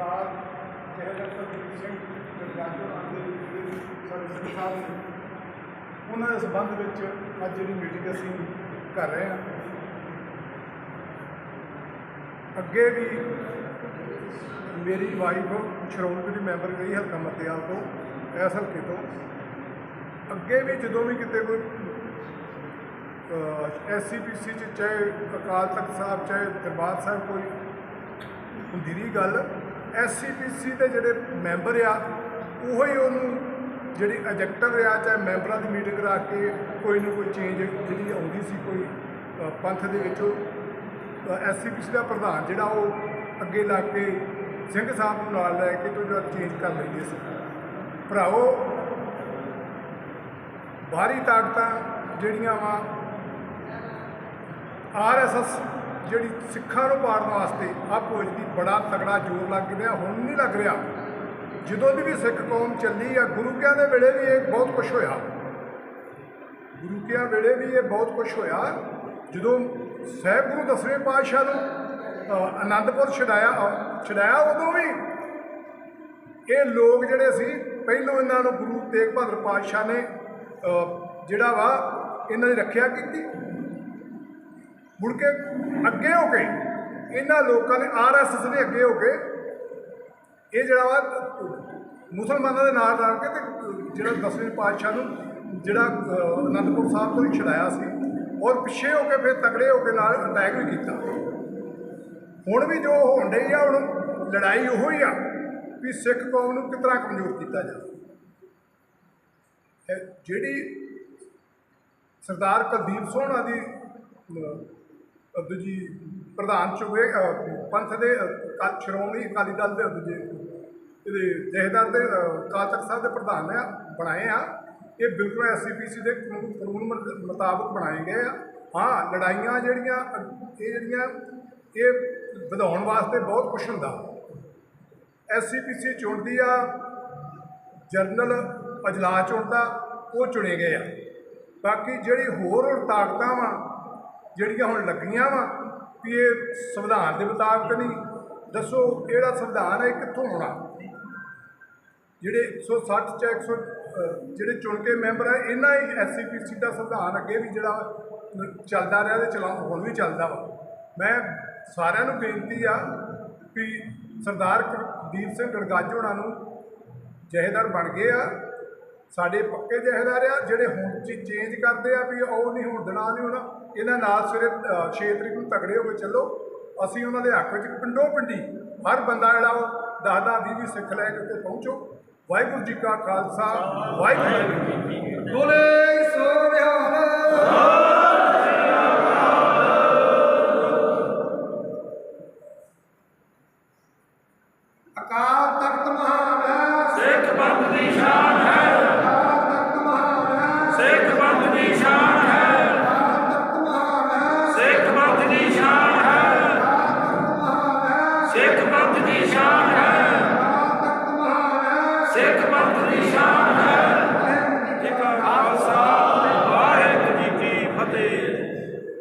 ਸਰਦਾਰ ਜਹਦਰ ਸਰਦੀਪ ਸਿੰਘ ਗੁਰਗਾਜੋ ਦੇ ਸਾਡੇ ਸਿੰਘ ਸਾਹਿਬ ਉਹਨਾਂ ਦੇ ਸੰਬੰਧ ਵਿੱਚ ਅੱਜ ਜਿਹੜੀ ਮੀਟਿੰਗ ਅਸੀਂ ਕਰ ਰਹੇ ਹਾਂ। ਅੱਗੇ ਵੀ ਮੇਰੀ ਵਾਈਫ ਸ਼੍ਰੋਮਣੀ ਕਮੇਟੀ ਮੈਂਬਰ ਗਈ ਹਲਕਾ ਮਤਿਆਲ ਤੋਂ, ਇਸ ਹਲਕੇ ਤੋਂ। ਅੱਗੇ ਵੀ ਜਦੋਂ ਵੀ ਕਿਤੇ ਕੋਈ ਐਸਸੀਪੀਸੀ ਚ ਚਾਹੇ ਅਕਾਲ ਤਖਤ ਸਾਹਿਬ, ਚਾਹੇ ਦਰਬਾਰ ਸਾਹਿਬ ਕੋਈ ਹੁੰਦੀ ਰਹੀ ਗੱਲ ਐਸਸੀਪੀਸੀ ਦੇ ਜਿਹੜੇ ਮੈਂਬਰ ਆ, ਉਹੋ ਹੀ ਉਹਨੂੰ ਜਿਹੜੀ ਐਜੈਕਟਰ ਆ, ਚਾਹੇ ਮੈਂਬਰਾਂ ਦੀ ਮੀਟਿੰਗ ਰੱਖ ਕੇ ਕੋਈ ਨਾ ਕੋਈ ਚੇਂਜ ਜਿਹੜੀ ਆਉਂਦੀ ਸੀ ਕੋਈ ਪੰਥ ਦੇ ਵਿੱਚ ਐਸਸੀਪੀਸੀ ਦਾ ਪ੍ਰਧਾਨ ਜਿਹੜਾ ਉਹ ਅੱਗੇ ਲੱਗ ਕੇ ਸਿੰਘ ਸਾਹਿਬ ਨੂੰ ਨਾਲ ਲੈ ਕੇ ਤੋਂ ਜਿਹੜਾ ਚੇਂਜ ਕਰ ਲੈਂਦੇ ਸੀ ਭਰਾਓ, ਬਾਹਰੀ ਤਾਕਤਾਂ ਜਿਹੜੀਆਂ ਵਾ ਆਰਐਸਐਸ ਜਿਹੜੀ ਸਿੱਖਾਂ ਨੂੰ ਪਾੜਨ ਵਾਸਤੇ ਆ ਭੋਜ ਦੀ ਬੜਾ ਤਗੜਾ ਜ਼ੋਰ ਲੱਗ ਰਿਹਾ ਹੁਣ ਨਹੀਂ ਲੱਗ ਰਿਹਾ। ਜਦੋਂ ਦੀ ਵੀ ਸਿੱਖ ਕੌਮ ਚੱਲੀ ਆ ਗੁਰੂ ਕਿਆਂ ਦੇ ਵੇਲੇ ਵੀ ਇਹ ਬਹੁਤ ਕੁਝ ਹੋਇਆ। ਗੁਰੂ ਕਿਆਂ ਵੇਲੇ ਵੀ ਇਹ ਬਹੁਤ ਕੁਝ ਹੋਇਆ। ਜਦੋਂ ਸਹਿਬ ਗੁਰੂ ਦਸਵੇਂ ਪਾਤਸ਼ਾਹ ਨੂੰ ਅ, ਆਨੰਦਪੁਰ ਛਡਾਇਆ ਛਡਾਇਆ ਉਦੋਂ ਵੀ ਇਹ ਲੋਕ ਜਿਹੜੇ ਸੀ ਪਹਿਲੋਂ ਇਹਨਾਂ ਨੂੰ ਗੁਰੂ ਤੇਗ ਬਹਾਦਰ ਪਾਤਸ਼ਾਹ ਨੇ ਜਿਹੜਾ ਵਾ ਇਹਨਾਂ ਦੀ ਰੱਖਿਆ ਕੀਤੀ। ਮੁੜ ਕੇ ਅੱਗੇ ਹੋ ਕੇ ਇਹਨਾਂ ਲੋਕਾਂ ਨੇ ਆਰਐਸਐਸ ਨੇ ਅੱਗੇ ਹੋ ਕੇ ਇਹ ਜਿਹੜਾ ਵਾ, ਮੁਸਲਮਾਨਾਂ ਦੇ ਨਾਲ ਰਲ ਕੇ ਤੇ ਜਿਹੜਾ ਦਸਵੇਂ ਪਾਤਸ਼ਾਹ ਨੂੰ ਜਿਹੜਾ ਅਨੰਦਪੁਰ ਸਾਹਿਬ ਤੋਂ ਹੀ ਛਡਾਇਆ ਸੀ ਔਰ ਪਿੱਛੇ ਹੋ ਕੇ ਫਿਰ ਤਗੜੇ ਹੋ ਕੇ ਨਾਲ ਅਟੈਕ ਵੀ ਕੀਤਾ। ਹੁਣ ਵੀ ਜੋ ਹੋਣ ਡਈ ਆ, ਹੁਣ ਲੜਾਈ ਉਹੋ ਹੀ ਆ ਵੀ ਸਿੱਖ ਕੌਮ ਨੂੰ ਕਿਸ ਤਰ੍ਹਾਂ ਕਮਜ਼ੋਰ ਕੀਤਾ ਜਾਵੇ। ਜਿਹੜੀ ਸਰਦਾਰ ਕੁਲਦੀਪ ਸੋਹਣਾ ਦੀ ਦੂਜੀ ਪ੍ਰਧਾਨ ਚੁਗੇ ਪੰਥ ਦੇ ਅਹ, ਸ਼੍ਰੋਮਣੀ ਅਕਾਲੀ ਦਲ ਦੇ ਦੂਜੇ ਇਹਦੇ ਜਹੇਦਾਰ ਦੇ ਕਾਲ ਤਖਤ ਸਾਹਿਬ ਦੇ ਪ੍ਰਧਾਨ ਆ ਬਣਾਏ ਆ। ਇਹ ਬਿਲਕੁਲ ਐਸਸੀਪੀਸੀ ਦੇ ਕਾਨੂੰਨ ਕਾਨੂੰਨ ਮੁਤਾਬਕ ਬਣਾਏ ਗਏ ਆ। ਹਾਂ ਲੜਾਈਆਂ ਜਿਹੜੀਆਂ ਇਹ ਜਿਹੜੀਆਂ ਇਹ ਵਧਾਉਣ ਵਾਸਤੇ ਬਹੁਤ ਕੁਛ ਹੁੰਦਾ। ਐਸਸੀਪੀਸੀ ਚੁਣਦੀ ਆ ਜਰਨਲ ਅਜਲਾਸ ਚੁਣਦਾ ਉਹ ਚੁਣੇ ਗਏ ਆ। ਬਾਕੀ ਜਿਹੜੀ ਹੋਰ ਹੋਰ ਤਾਕਤਾਂ ਵਾ ਜਿਹੜੀਆਂ ਹੁਣ ਲੱਗੀਆਂ ਵਾ ਵੀ ਇਹ ਸੰਵਿਧਾਨ ਦੇ ਮੁਤਾਬਕ ਨਹੀਂ, ਦੱਸੋ ਕਿਹੜਾ ਸੰਵਿਧਾਨ ਹੈ, ਇਹ ਕਿੱਥੋਂ ਆਉਣਾ? ਜਿਹੜੇ 160 ਚ 100 ਅਹ, ਜਿਹੜੇ ਚੁਣ ਕੇ ਮੈਂਬਰ ਆ, ਇਹਨਾਂ ਹੀ ਐਸਸੀਪੀਸੀ ਦਾ ਸੰਵਿਧਾਨ ਅੱਗੇ ਵੀ ਜਿਹੜਾ ਚੱਲਦਾ ਰਿਹਾ ਤੇ ਚਲਾ, ਹੁਣ ਵੀ ਚੱਲਦਾ ਵਾ। ਮੈਂ ਸਾਰਿਆਂ ਨੂੰ ਬੇਨਤੀ ਆ ਵੀ ਸਰਦਾਰ ਦੀਪ ਸਿੰਘ ਗੜਗਾਜ ਹੋਣਾ ਨੂੰ ਜਹੇਦਾਰ ਬਣ ਗਏ ਆ ਸਾਡੇ ਪੱਕੇ ਜਹੇਦਾਰ ਆ, ਜਿਹੜੇ ਹੁਣ ਚ ਚੇਂਜ ਕਰਦੇ ਆ ਵੀ ਉਹ ਨਹੀਂ ਹੁਣ ਦੇਣਾ ਨਹੀਂ ਹੋਣਾ, ਇਹਨਾਂ ਨਾਲ ਸਵੇਰੇ 6 ਤਰੀਕ ਨੂੰ ਤਗੜੇ ਹੋ ਕੇ ਚੱਲੋ। ਅਸੀਂ ਉਹਨਾਂ ਦੇ ਹੱਕ ਵਿੱਚ ਪਿੰਡੋ ਪਿੰਡੀ, ਹਰ ਬੰਦਾ ਜਿਹੜਾ ਉਹ ਦਸ ਦਸ, ਵੀਹ ਵੀਹ ਸਿੱਖ ਲੈ ਕੇ ਉੱਤੇ ਪਹੁੰਚੋ। ਵਾਹਿਗੁਰੂ ਜੀ ਕਾ ਖਾਲਸਾ, ਵਾਹਿਗੁਰੂ ਜੀ ਕੀ ਫਤਿਹ। ਸਿੱਖ ਪੰਥ ਦੀ ਸ਼ਾਨ ਹੈ। ਇੱਕ ਖਾਲਸਾ ਵਾਹਿਗੁਰੂ ਜੀ ਕੀ ਫਤਿਹ।